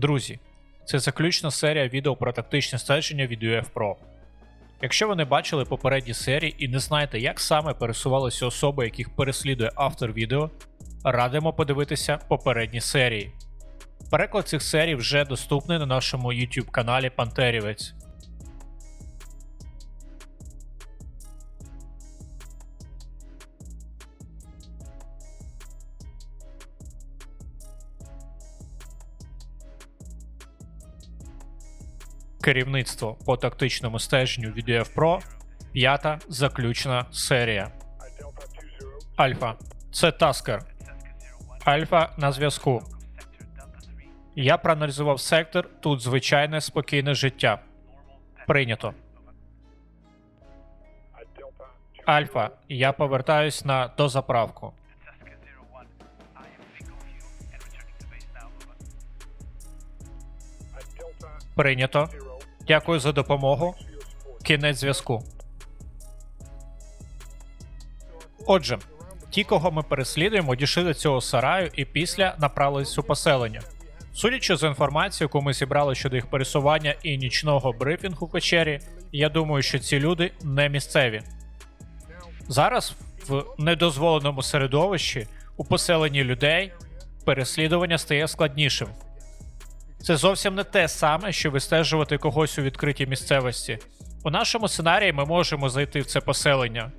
Друзі, це заключна серія відео про тактичне стеження від UF Pro. Якщо ви не бачили попередні серії і не знаєте, як саме пересувалися особи, яких переслідує автор відео, радимо подивитися попередні серії. Переклад цих серій вже доступний на нашому YouTube каналі Пантерівець. Керівництво по тактичному стеженню від UF Pro. П'ята заключна серія. Альфа. Це Таскер. Альфа на зв'язку. Я проаналізував сектор. Тут звичайне спокійне життя. Прийнято. Альфа. Я повертаюсь на дозаправку. Прийнято. Дякую за допомогу. Кінець зв'язку. Отже, ті, кого ми переслідуємо, дійшли до цього сараю і після направились у поселення. Судячи з інформацією, яку ми зібрали щодо їх пересування і нічного брифінгу в печері, я думаю, що ці люди не місцеві. Зараз в недозволеному середовищі у поселенні людей переслідування стає складнішим. Це зовсім не те саме, що вистежувати когось у відкритій місцевості. У нашому сценарії ми можемо зайти в це поселення.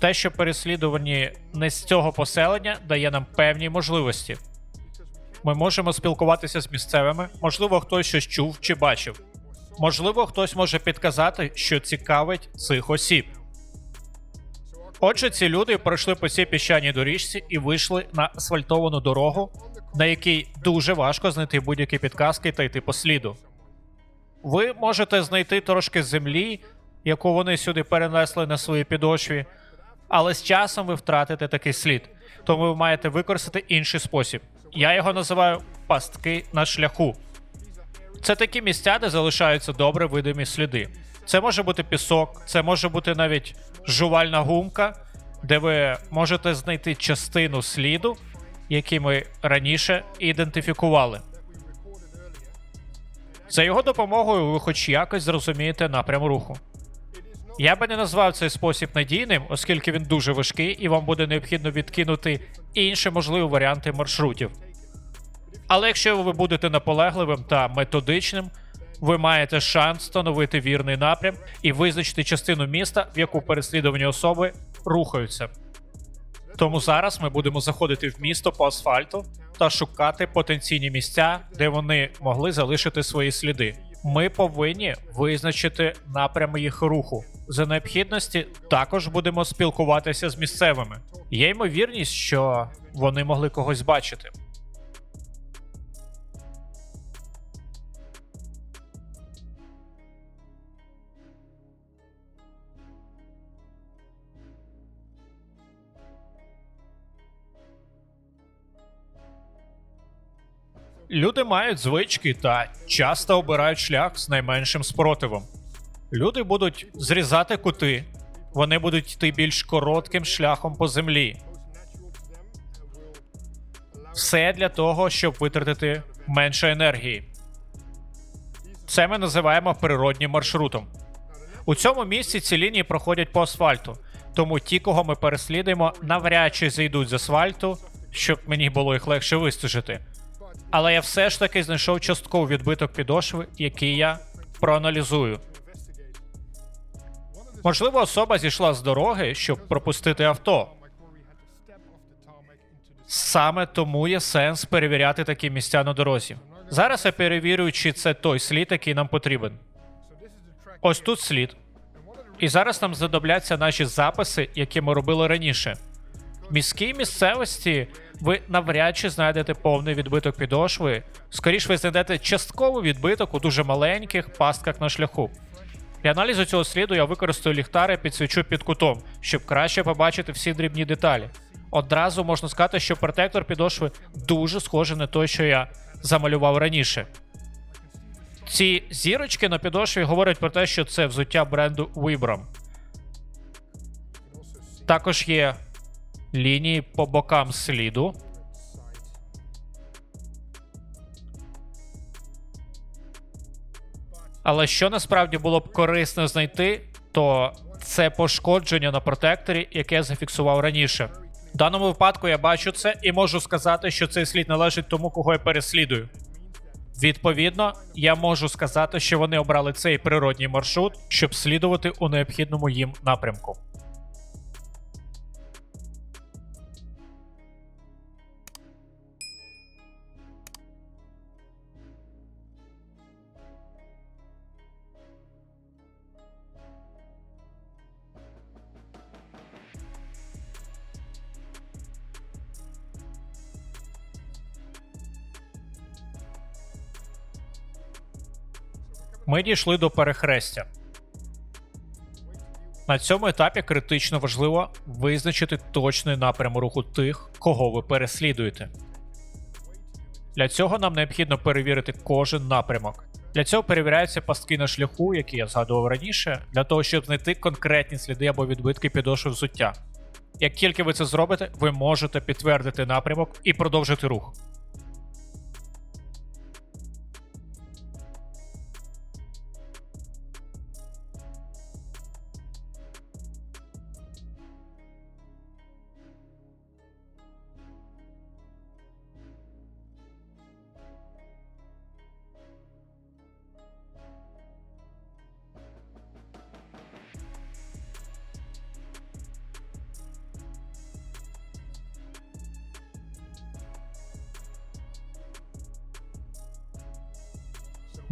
Те, що переслідувані не з цього поселення, дає нам певні можливості. Ми можемо спілкуватися з місцевими, можливо, хтось щось чув чи бачив. Можливо, хтось може підказати, що цікавить цих осіб. Отже, ці люди пройшли по цій піщаній доріжці і вийшли на асфальтовану дорогу, на якій дуже важко знайти будь-які підказки та йти по сліду. Ви можете знайти трошки землі, яку вони сюди перенесли на своїй підошві, але з часом ви втратите такий слід, тому ви маєте використати інший спосіб. Я його називаю пастки на шляху. Це такі місця, де залишаються добре видимі сліди. Це може бути пісок, це може бути навіть жувальна гумка, де ви можете знайти частину сліду, який ми раніше ідентифікували. За його допомогою ви хоч якось зрозумієте напрям руху. Я би не назвав цей спосіб надійним, оскільки він дуже важкий і вам буде необхідно відкинути інші можливі варіанти маршрутів. Але якщо ви будете наполегливим та методичним, ви маєте шанс встановити вірний напрям і визначити частину міста, в яку переслідувані особи рухаються. Тому зараз ми будемо заходити в місто по асфальту та шукати потенційні місця, де вони могли залишити свої сліди. Ми повинні визначити напрями їх руху. За необхідності також будемо спілкуватися з місцевими. Є ймовірність, що вони могли когось бачити. Люди мають звички та часто обирають шлях з найменшим спротивом. Люди будуть зрізати кути, вони будуть йти більш коротким шляхом по землі. Все для того, щоб витратити менше енергії. Це ми називаємо природнім маршрутом. У цьому місці ці лінії проходять по асфальту, тому ті, кого ми переслідуємо, навряд чи зайдуть з асфальту, щоб мені було їх легше вистежити. Але я все ж таки знайшов частковий відбиток підошви, який я проаналізую. Можливо, особа зійшла з дороги, щоб пропустити авто. Саме тому є сенс перевіряти такі місця на дорозі. Зараз я перевірю, чи це той слід, який нам потрібен. Ось тут слід. І зараз нам знадобляться наші записи, які ми робили раніше. Міській місцевості ви навряд чи знайдете повний відбиток підошви. Скоріше ви знайдете частковий відбиток у дуже маленьких пастках на шляху. Для аналізу цього сліду я використаю ліхтари підсвічу під кутом, щоб краще побачити всі дрібні деталі. Одразу можна сказати, що протектор підошви дуже схожий на той, що я замалював раніше. Ці зірочки на підошві говорять про те, що це взуття бренду Vibram. Також є лінії по бокам сліду. Але що насправді було б корисно знайти, то це пошкодження на протекторі, яке я зафіксував раніше. В даному випадку я бачу це і можу сказати, що цей слід належить тому, кого я переслідую. Відповідно, я можу сказати, що вони обрали цей природній маршрут, щоб слідувати у необхідному їм напрямку. Ми дійшли до перехрестя. На цьому етапі критично важливо визначити точний напрям руху тих, кого ви переслідуєте. Для цього нам необхідно перевірити кожен напрямок. Для цього перевіряються пастки на шляху, які я згадував раніше, для того, щоб знайти конкретні сліди або відбитки підошви взуття. Як тільки ви це зробите, ви можете підтвердити напрямок і продовжити рух.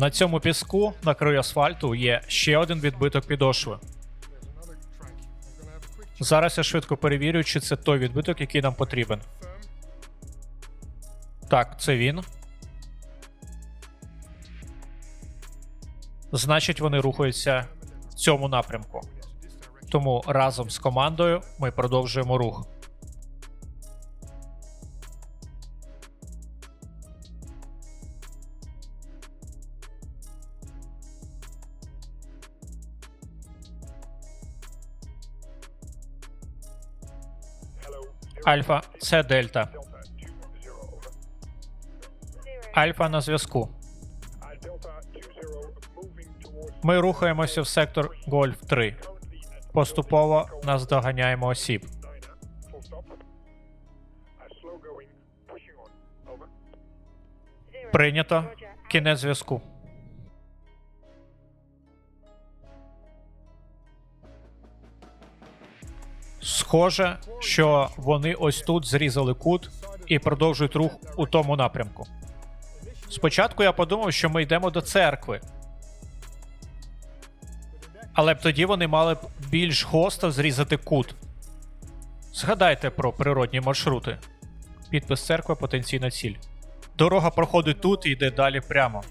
На цьому піску на краю асфальту є ще один відбиток підошви. Зараз я швидко перевірю, чи це той відбиток, який нам потрібен. Так, це він. Значить, вони рухаються в цьому напрямку. Тому разом з командою ми продовжуємо рух. Альфа, це Дельта. Альфа на зв'язку. Ми рухаємося в сектор Гольф 3. Поступово наздоганяємо осіб. Прийнято. Кінець зв'язку. Схоже, що вони ось тут зрізали кут і продовжують рух у тому напрямку. Спочатку я подумав, що ми йдемо до церкви. Але б тоді вони мали б більш госто зрізати кут. Згадайте про природні маршрути. Підпис церкви потенційна ціль. Дорога проходить тут і йде далі прямо.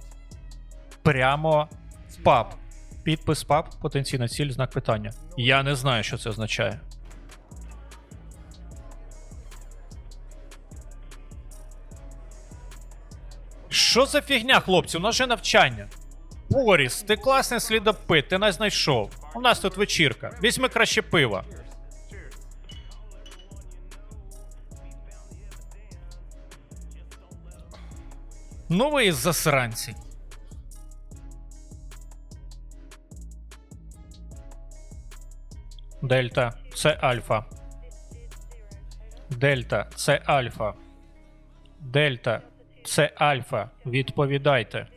Прямо в паб. Підпис паб, потенційна ціль, знак питання. Я не знаю, що це означає. Що за фігня, хлопці? У нас же навчання. Боріс, ти класний слідопит, ти нас знайшов. У нас тут вечірка. Візьми краще пива. Ну ви із засранці. Дельта, це Альфа. Дельта, це Альфа. Дельта, це Альфа. Відповідайте.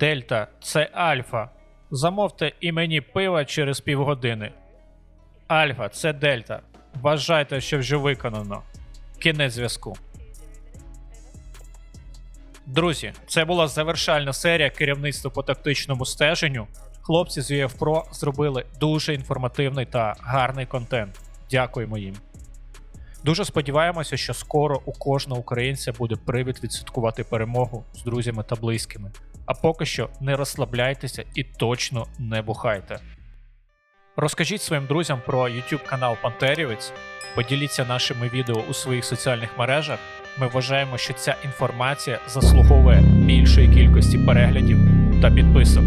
Дельта, це Альфа. Замовте і мені пива через півгодини. Альфа, це Дельта. Вважайте, що вже виконано. Кінець зв'язку. Друзі, це була завершальна серія керівництва по тактичному стеженню. Хлопці з UF Pro зробили дуже інформативний та гарний контент. Дякуємо їм. Дуже сподіваємося, що скоро у кожного українця буде привід відсвяткувати перемогу з друзями та близькими. А поки що не розслабляйтеся і точно не бухайте. Розкажіть своїм друзям про YouTube канал Пантерівець, поділіться нашими відео у своїх соціальних мережах. Ми вважаємо, що ця інформація заслуговує більшої кількості переглядів та підписок.